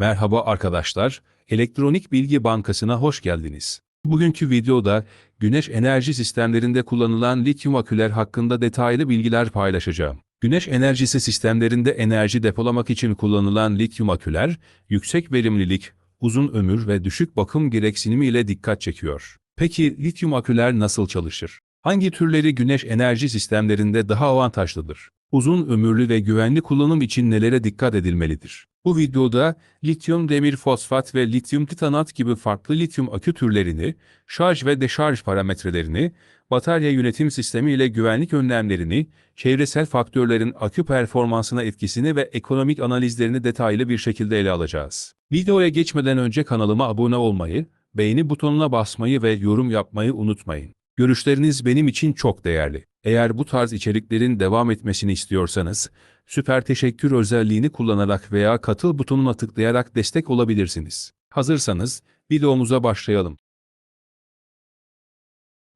Merhaba arkadaşlar, Elektronik Bilgi Bankası'na hoş geldiniz. Bugünkü videoda güneş enerji sistemlerinde kullanılan lityum aküler hakkında detaylı bilgiler paylaşacağım. Güneş enerjisi sistemlerinde enerji depolamak için kullanılan lityum aküler, yüksek verimlilik, uzun ömür ve düşük bakım gereksinimi ile dikkat çekiyor. Peki lityum aküler nasıl çalışır? Hangi türleri güneş enerji sistemlerinde daha avantajlıdır? Uzun ömürlü ve güvenli kullanım için nelere dikkat edilmelidir? Bu videoda lityum demir fosfat ve lityum titanat gibi farklı lityum akü türlerini, şarj ve deşarj parametrelerini, batarya yönetim sistemi ile güvenlik önlemlerini, çevresel faktörlerin akü performansına etkisini ve ekonomik analizlerini detaylı bir şekilde ele alacağız. Videoya geçmeden önce kanalıma abone olmayı, beğeni butonuna basmayı ve yorum yapmayı unutmayın. Görüşleriniz benim için çok değerli. Eğer bu tarz içeriklerin devam etmesini istiyorsanız, süper teşekkür özelliğini kullanarak veya katıl butonuna tıklayarak destek olabilirsiniz. Hazırsanız, videomuza başlayalım.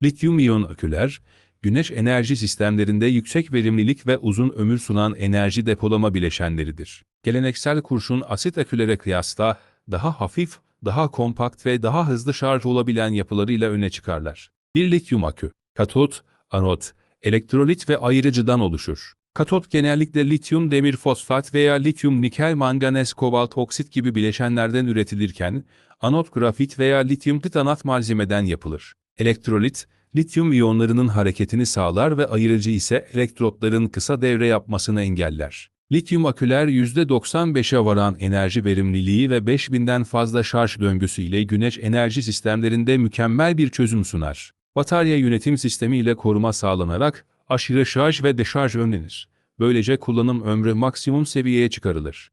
Lityum iyon aküler, güneş enerji sistemlerinde yüksek verimlilik ve uzun ömür sunan enerji depolama bileşenleridir. Geleneksel kurşun asit akülere kıyasla daha hafif, daha kompakt ve daha hızlı şarj olabilen yapılarıyla öne çıkarlar. Bir lityum akü, katot, anot, elektrolit ve ayırıcıdan oluşur. Katot genellikle lityum demir fosfat veya lityum nikel manganez kobalt oksit gibi bileşenlerden üretilirken, anot grafit veya lityum titanat malzemeden yapılır. Elektrolit, lityum iyonlarının hareketini sağlar ve ayırıcı ise elektrotların kısa devre yapmasını engeller. Lityum aküler %95'e varan enerji verimliliği ve 5000'den fazla şarj döngüsü ile güneş enerji sistemlerinde mükemmel bir çözüm sunar. Batarya yönetim sistemi ile koruma sağlanarak aşırı şarj ve deşarj önlenir. Böylece kullanım ömrü maksimum seviyeye çıkarılır.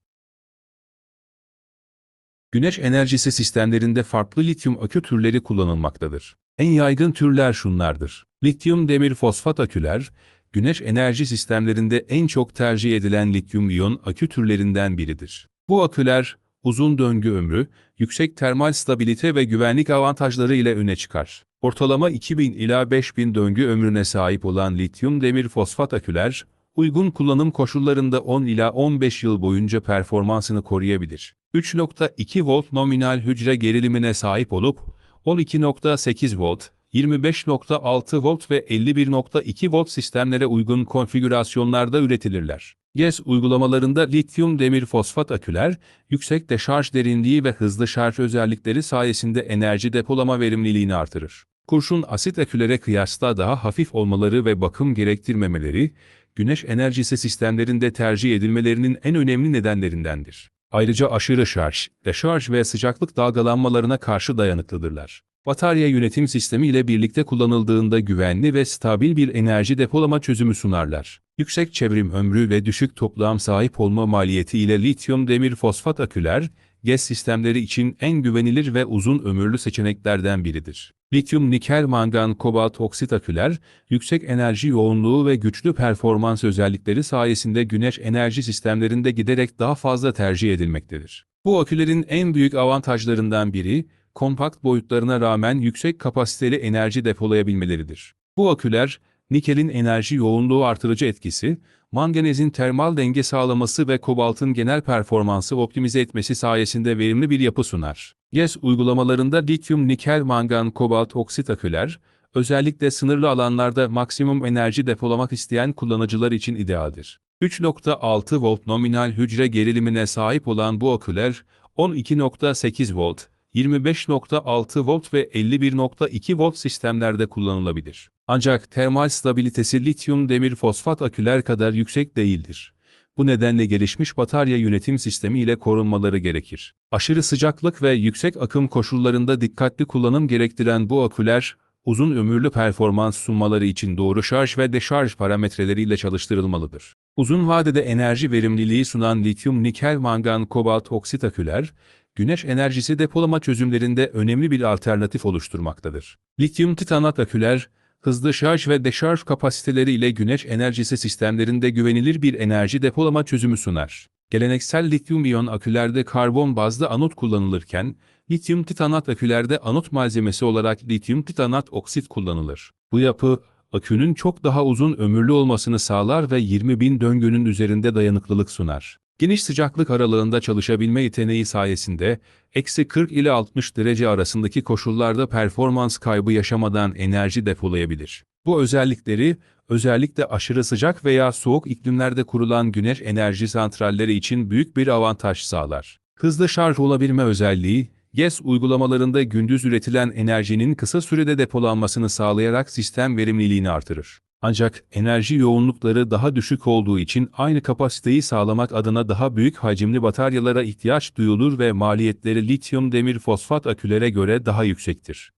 Güneş enerjisi sistemlerinde farklı lityum akü türleri kullanılmaktadır. En yaygın türler şunlardır. Lityum demir fosfat aküler, güneş enerji sistemlerinde en çok tercih edilen lityum iyon akü türlerinden biridir. Bu aküler, uzun döngü ömrü, yüksek termal stabilite ve güvenlik avantajları ile öne çıkar. Ortalama 2000 ila 5000 döngü ömrüne sahip olan lityum demir fosfat aküler, uygun kullanım koşullarında 10 ila 15 yıl boyunca performansını koruyabilir. 3.2 volt nominal hücre gerilimine sahip olup, 12.8 volt, 25.6 volt ve 51.2 volt sistemlere uygun konfigürasyonlarda üretilirler. GES uygulamalarında lityum demir fosfat aküler, yüksek deşarj derinliği ve hızlı şarj özellikleri sayesinde enerji depolama verimliliğini artırır. Kurşun asit akülere kıyasla daha hafif olmaları ve bakım gerektirmemeleri, güneş enerjisi sistemlerinde tercih edilmelerinin en önemli nedenlerindendir. Ayrıca aşırı şarj, deşarj ve sıcaklık dalgalanmalarına karşı dayanıklıdırlar. Batarya yönetim sistemi ile birlikte kullanıldığında güvenli ve stabil bir enerji depolama çözümü sunarlar. Yüksek çevrim ömrü ve düşük toplam sahip olma maliyeti ile lityum demir fosfat aküler, GES sistemleri için en güvenilir ve uzun ömürlü seçeneklerden biridir. Lityum nikel mangan kobalt oksit aküler, yüksek enerji yoğunluğu ve güçlü performans özellikleri sayesinde güneş enerji sistemlerinde giderek daha fazla tercih edilmektedir. Bu akülerin en büyük avantajlarından biri, kompakt boyutlarına rağmen yüksek kapasiteli enerji depolayabilmeleridir. Bu aküler, nikelin enerji yoğunluğu artırıcı etkisi, manganezin termal denge sağlaması ve kobaltın genel performansı optimize etmesi sayesinde verimli bir yapı sunar. GES uygulamalarında lityum nikel mangan kobalt oksit aküler, özellikle sınırlı alanlarda maksimum enerji depolamak isteyen kullanıcılar için idealdir. 3.6 volt nominal hücre gerilimine sahip olan bu aküler, 12.8 volt, 25.6 volt ve 51.2 volt sistemlerde kullanılabilir. Ancak termal stabilitesi lityum demir fosfat aküler kadar yüksek değildir. Bu nedenle gelişmiş batarya yönetim sistemi ile korunmaları gerekir. Aşırı sıcaklık ve yüksek akım koşullarında dikkatli kullanım gerektiren bu aküler, uzun ömürlü performans sunmaları için doğru şarj ve deşarj parametreleriyle çalıştırılmalıdır. Uzun vadede enerji verimliliği sunan lityum nikel mangan kobalt oksit aküler, güneş enerjisi depolama çözümlerinde önemli bir alternatif oluşturmaktadır. Lityum titanat aküler, hızlı şarj ve deşarj kapasiteleri ile güneş enerjisi sistemlerinde güvenilir bir enerji depolama çözümü sunar. Geleneksel lityum iyon akülerde karbon bazlı anot kullanılırken, lityum titanat akülerde anot malzemesi olarak lityum titanat oksit kullanılır. Bu yapı, akünün çok daha uzun ömürlü olmasını sağlar ve 20 bin döngünün üzerinde dayanıklılık sunar. Geniş sıcaklık aralığında çalışabilme yeteneği sayesinde, eksi 40 ile 60 derece arasındaki koşullarda performans kaybı yaşamadan enerji depolayabilir. Bu özellikleri, özellikle aşırı sıcak veya soğuk iklimlerde kurulan güneş enerji santralleri için büyük bir avantaj sağlar. Hızlı şarj olabilme özelliği, GES uygulamalarında gündüz üretilen enerjinin kısa sürede depolanmasını sağlayarak sistem verimliliğini artırır. Ancak enerji yoğunlukları daha düşük olduğu için aynı kapasiteyi sağlamak adına daha büyük hacimli bataryalara ihtiyaç duyulur ve maliyetleri lityum demir fosfat akülere göre daha yüksektir.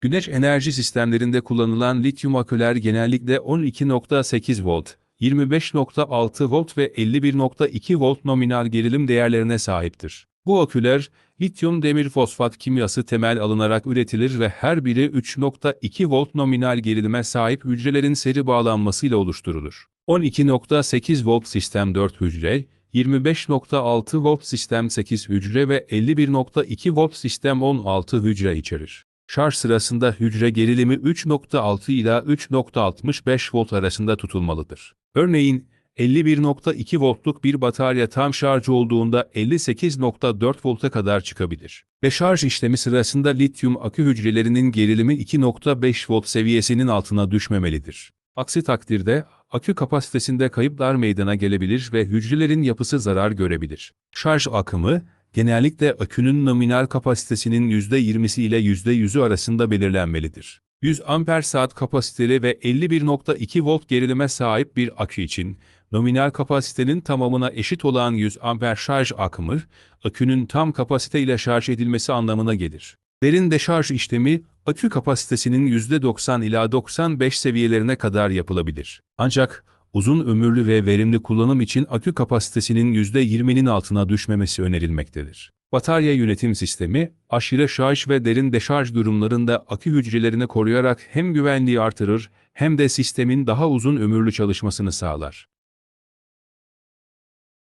Güneş enerji sistemlerinde kullanılan lityum aküler genellikle 12.8 volt, 25.6 volt ve 51.2 volt nominal gerilim değerlerine sahiptir. Bu aküler, lityum demir fosfat kimyası temel alınarak üretilir ve her biri 3.2 volt nominal gerilime sahip hücrelerin seri bağlanmasıyla oluşturulur. 12.8 volt sistem 4 hücre, 25.6 volt sistem 8 hücre ve 51.2 volt sistem 16 hücre içerir. Şarj sırasında hücre gerilimi 3.6 ila 3.65 volt arasında tutulmalıdır. Örneğin, 51.2 voltluk bir batarya tam şarj olduğunda 58.4 volta kadar çıkabilir. Ve şarj işlemi sırasında lityum akü hücrelerinin gerilimi 2.5 volt seviyesinin altına düşmemelidir. Aksi takdirde, akü kapasitesinde kayıplar meydana gelebilir ve hücrelerin yapısı zarar görebilir. Şarj akımı, genellikle akünün nominal kapasitesinin %20'si ile %100'ü arasında belirlenmelidir. 100 amper saat kapasiteli ve 51.2 volt gerilime sahip bir akü için, nominal kapasitenin tamamına eşit olan 100 amper şarj akımı, akünün tam kapasite ile şarj edilmesi anlamına gelir. Derin deşarj işlemi, akü kapasitesinin %90 ila 95 seviyelerine kadar yapılabilir. Ancak, uzun ömürlü ve verimli kullanım için akü kapasitesinin %20'nin altına düşmemesi önerilmektedir. Batarya yönetim sistemi, aşırı şarj ve derin deşarj durumlarında akü hücrelerini koruyarak hem güvenliği artırır hem de sistemin daha uzun ömürlü çalışmasını sağlar.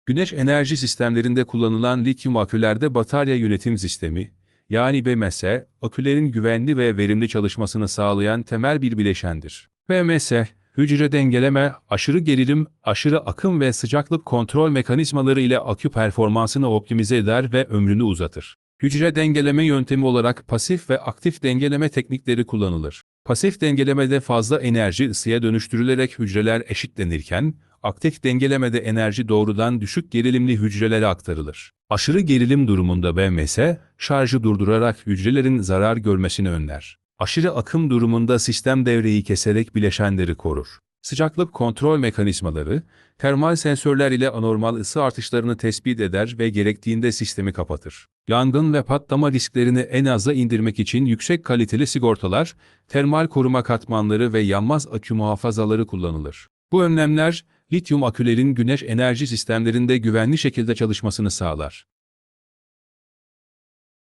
Güneş enerji sistemlerinde kullanılan lityum akülerde batarya yönetim sistemi, yani BMS, akülerin güvenli ve verimli çalışmasını sağlayan temel bir bileşendir. BMS, hücre dengeleme, aşırı gerilim, aşırı akım ve sıcaklık kontrol mekanizmaları ile akü performansını optimize eder ve ömrünü uzatır. Hücre dengeleme yöntemi olarak pasif ve aktif dengeleme teknikleri kullanılır. Pasif dengelemede fazla enerji ısıya dönüştürülerek hücreler eşitlenirken, aktif dengelemede enerji doğrudan düşük gerilimli hücrelere aktarılır. Aşırı gerilim durumunda BMS, şarjı durdurarak hücrelerin zarar görmesini önler. Aşırı akım durumunda sistem devreyi keserek bileşenleri korur. Sıcaklık kontrol mekanizmaları, termal sensörler ile anormal ısı artışlarını tespit eder ve gerektiğinde sistemi kapatır. Yangın ve patlama risklerini en aza indirmek için yüksek kaliteli sigortalar, termal koruma katmanları ve yanmaz akü muhafazaları kullanılır. Bu önlemler, lityum akülerin güneş enerji sistemlerinde güvenli şekilde çalışmasını sağlar.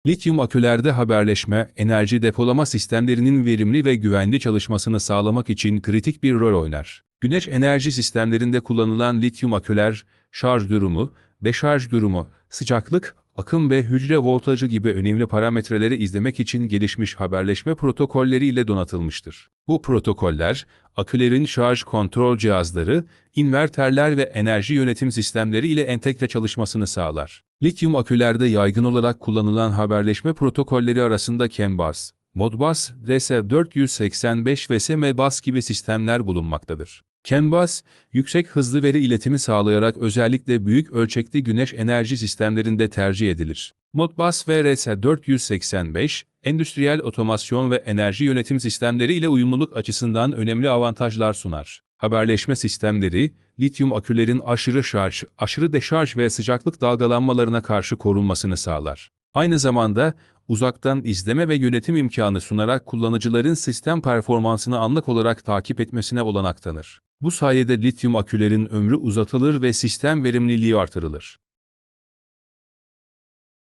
Lityum akülerde haberleşme, enerji depolama sistemlerinin verimli ve güvenli çalışmasını sağlamak için kritik bir rol oynar. Güneş enerji sistemlerinde kullanılan lityum aküler, şarj durumu, deşarj durumu, sıcaklık, akım ve hücre voltajı gibi önemli parametreleri izlemek için gelişmiş haberleşme protokolleri ile donatılmıştır. Bu protokoller, akülerin şarj kontrol cihazları, inverterler ve enerji yönetim sistemleri ile entegre çalışmasını sağlar. Lityum akülerde yaygın olarak kullanılan haberleşme protokolleri arasında CAN bus, Modbus, RS485 ve SMBus gibi sistemler bulunmaktadır. CAN bus, yüksek hızlı veri iletimi sağlayarak özellikle büyük ölçekli güneş enerji sistemlerinde tercih edilir. Modbus ve RS485, endüstriyel otomasyon ve enerji yönetim sistemleri ile uyumluluk açısından önemli avantajlar sunar. Haberleşme sistemleri, lityum akülerin aşırı şarj, aşırı deşarj ve sıcaklık dalgalanmalarına karşı korunmasını sağlar. Aynı zamanda, uzaktan izleme ve yönetim imkanı sunarak kullanıcıların sistem performansını anlık olarak takip etmesine olanak tanır. Bu sayede lityum akülerin ömrü uzatılır ve sistem verimliliği artırılır.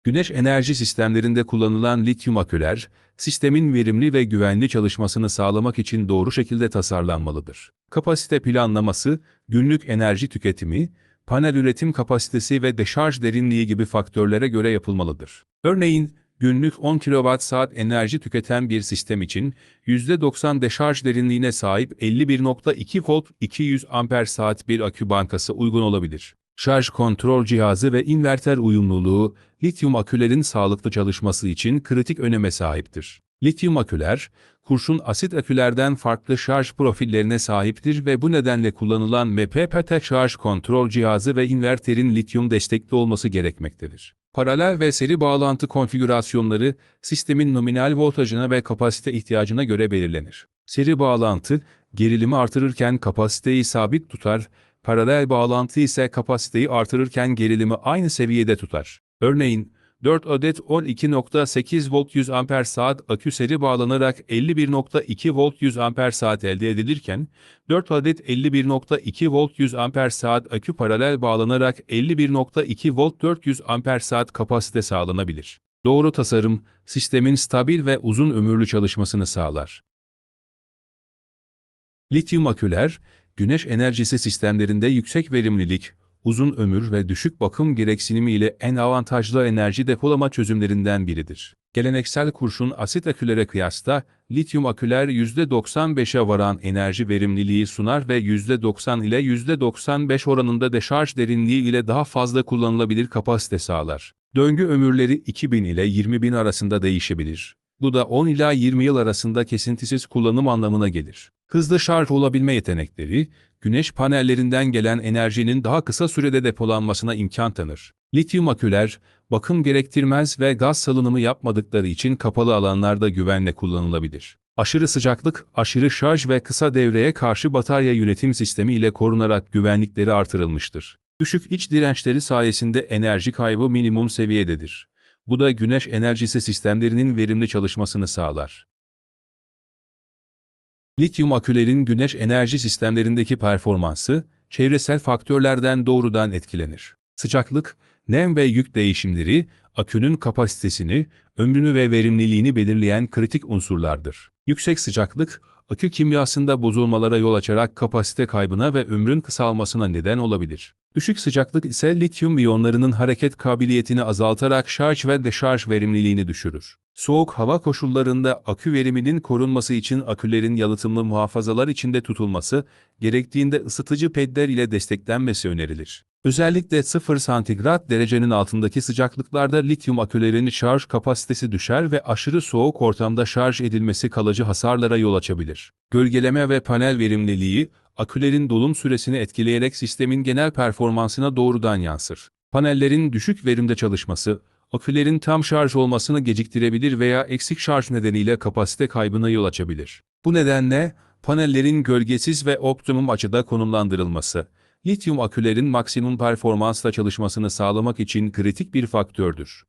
Güneş enerji sistemlerinde kullanılan lityum aküler, sistemin verimli ve güvenli çalışmasını sağlamak için doğru şekilde tasarlanmalıdır. Kapasite planlaması, günlük enerji tüketimi, panel üretim kapasitesi ve deşarj derinliği gibi faktörlere göre yapılmalıdır. Örneğin, Günlük 10 kWh enerji tüketen bir sistem için %90 deşarj derinliğine sahip 51.2 volt 200 amper saat bir akü bankası uygun olabilir. Şarj kontrol cihazı ve inverter uyumluluğu, lityum akülerin sağlıklı çalışması için kritik öneme sahiptir. Lityum aküler, kurşun asit akülerden farklı şarj profillerine sahiptir ve bu nedenle kullanılan MPPT şarj kontrol cihazı ve inverterin lityum destekli olması gerekmektedir. Paralel ve seri bağlantı konfigürasyonları sistemin nominal voltajına ve kapasite ihtiyacına göre belirlenir. Seri bağlantı, gerilimi artırırken kapasiteyi sabit tutar, paralel bağlantı ise kapasiteyi artırırken gerilimi aynı seviyede tutar. Örneğin, 4 adet 12.8 volt 100 amper saat akü seri bağlanarak 51.2 volt 100 amper saat elde edilirken, 4 adet 51.2 volt 100 amper saat akü paralel bağlanarak 51.2 volt 400 amper saat kapasite sağlanabilir. Doğru tasarım, sistemin stabil ve uzun ömürlü çalışmasını sağlar. Lityum aküler, güneş enerjisi sistemlerinde yüksek verimlilik, uzun ömür ve düşük bakım gereksinimi ile en avantajlı enerji depolama çözümlerinden biridir. Geleneksel kurşun asit akülere kıyasla lityum aküler %95'e varan enerji verimliliği sunar ve %90 ile %95 oranında deşarj derinliği ile daha fazla kullanılabilir kapasite sağlar. Döngü ömürleri 2000 ile 20.000 arasında değişebilir. Bu da 10 ila 20 yıl arasında kesintisiz kullanım anlamına gelir. Hızlı şarj olabilme yetenekleri, güneş panellerinden gelen enerjinin daha kısa sürede depolanmasına imkan tanır. Lityum aküler, bakım gerektirmez ve gaz salınımı yapmadıkları için kapalı alanlarda güvenle kullanılabilir. Aşırı sıcaklık, aşırı şarj ve kısa devreye karşı batarya yönetim sistemi ile korunarak güvenlikleri artırılmıştır. Düşük iç dirençleri sayesinde enerji kaybı minimum seviyededir. Bu da güneş enerjisi sistemlerinin verimli çalışmasını sağlar. Lityum akülerin güneş enerji sistemlerindeki performansı, çevresel faktörlerden doğrudan etkilenir. Sıcaklık, nem ve yük değişimleri, akünün kapasitesini, ömrünü ve verimliliğini belirleyen kritik unsurlardır. Yüksek sıcaklık, akü kimyasında bozulmalara yol açarak kapasite kaybına ve ömrün kısalmasına neden olabilir. Düşük sıcaklık ise lityum iyonlarının hareket kabiliyetini azaltarak şarj ve deşarj verimliliğini düşürür. Soğuk hava koşullarında akü veriminin korunması için akülerin yalıtımlı muhafazalar içinde tutulması, gerektiğinde ısıtıcı pedler ile desteklenmesi önerilir. Özellikle 0 santigrat derecenin altındaki sıcaklıklarda lityum akülerin şarj kapasitesi düşer ve aşırı soğuk ortamda şarj edilmesi kalıcı hasarlara yol açabilir. Gölgeleme ve panel verimliliği, akülerin dolum süresini etkileyerek sistemin genel performansına doğrudan yansır. Panellerin düşük verimde çalışması, akülerin tam şarj olmasını geciktirebilir veya eksik şarj nedeniyle kapasite kaybına yol açabilir. Bu nedenle, panellerin gölgesiz ve optimum açıda konumlandırılması, lityum akülerin maksimum performansla çalışmasını sağlamak için kritik bir faktördür.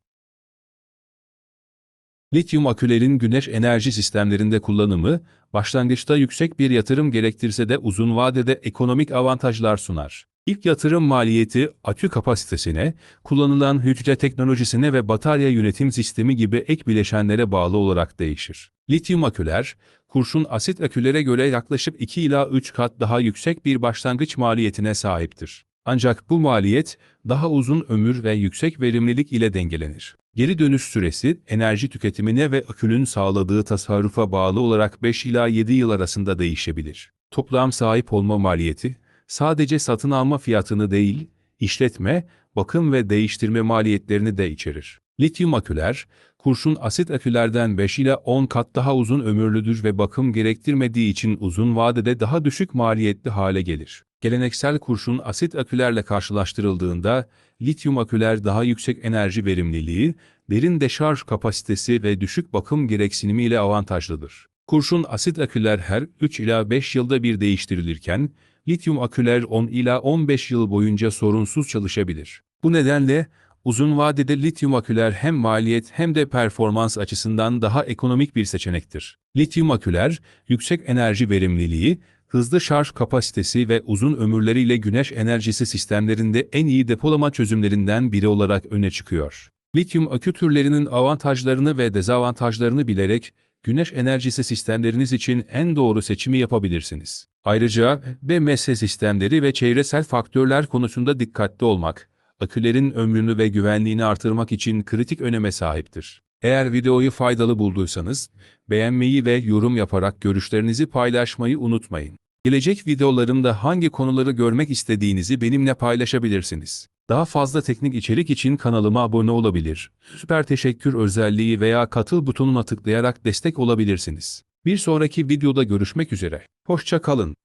Lityum akülerin güneş enerji sistemlerinde kullanımı, başlangıçta yüksek bir yatırım gerektirse de uzun vadede ekonomik avantajlar sunar. İlk yatırım maliyeti akü kapasitesine, kullanılan hücre teknolojisine ve batarya yönetim sistemi gibi ek bileşenlere bağlı olarak değişir. Lityum aküler, kurşun asit akülere göre yaklaşık 2 ila 3 kat daha yüksek bir başlangıç maliyetine sahiptir. Ancak bu maliyet, daha uzun ömür ve yüksek verimlilik ile dengelenir. Geri dönüş süresi, enerji tüketimine ve akünün sağladığı tasarrufa bağlı olarak 5 ila 7 yıl arasında değişebilir. Toplam sahip olma maliyeti, sadece satın alma fiyatını değil, işletme, bakım ve değiştirme maliyetlerini de içerir. Lityum aküler, kurşun asit akülerden 5 ila 10 kat daha uzun ömürlüdür ve bakım gerektirmediği için uzun vadede daha düşük maliyetli hale gelir. Geleneksel kurşun asit akülerle karşılaştırıldığında, lityum aküler daha yüksek enerji verimliliği, derin deşarj kapasitesi ve düşük bakım gereksinimi ile avantajlıdır. Kurşun asit aküler her 3 ila 5 yılda bir değiştirilirken, lityum aküler 10 ila 15 yıl boyunca sorunsuz çalışabilir. Bu nedenle, uzun vadede lityum aküler hem maliyet hem de performans açısından daha ekonomik bir seçenektir. Lityum aküler, yüksek enerji verimliliği, hızlı şarj kapasitesi ve uzun ömürleriyle güneş enerjisi sistemlerinde en iyi depolama çözümlerinden biri olarak öne çıkıyor. Lityum akü türlerinin avantajlarını ve dezavantajlarını bilerek, güneş enerjisi sistemleriniz için en doğru seçimi yapabilirsiniz. Ayrıca, BMS sistemleri ve çevresel faktörler konusunda dikkatli olmak, akülerin ömrünü ve güvenliğini artırmak için kritik öneme sahiptir. Eğer videoyu faydalı bulduysanız, beğenmeyi ve yorum yaparak görüşlerinizi paylaşmayı unutmayın. Gelecek videolarımda hangi konuları görmek istediğinizi benimle paylaşabilirsiniz. Daha fazla teknik içerik için kanalıma abone olabilir, süper teşekkür özelliği veya katıl butonuna tıklayarak destek olabilirsiniz. Bir sonraki videoda görüşmek üzere. Hoşça kalın.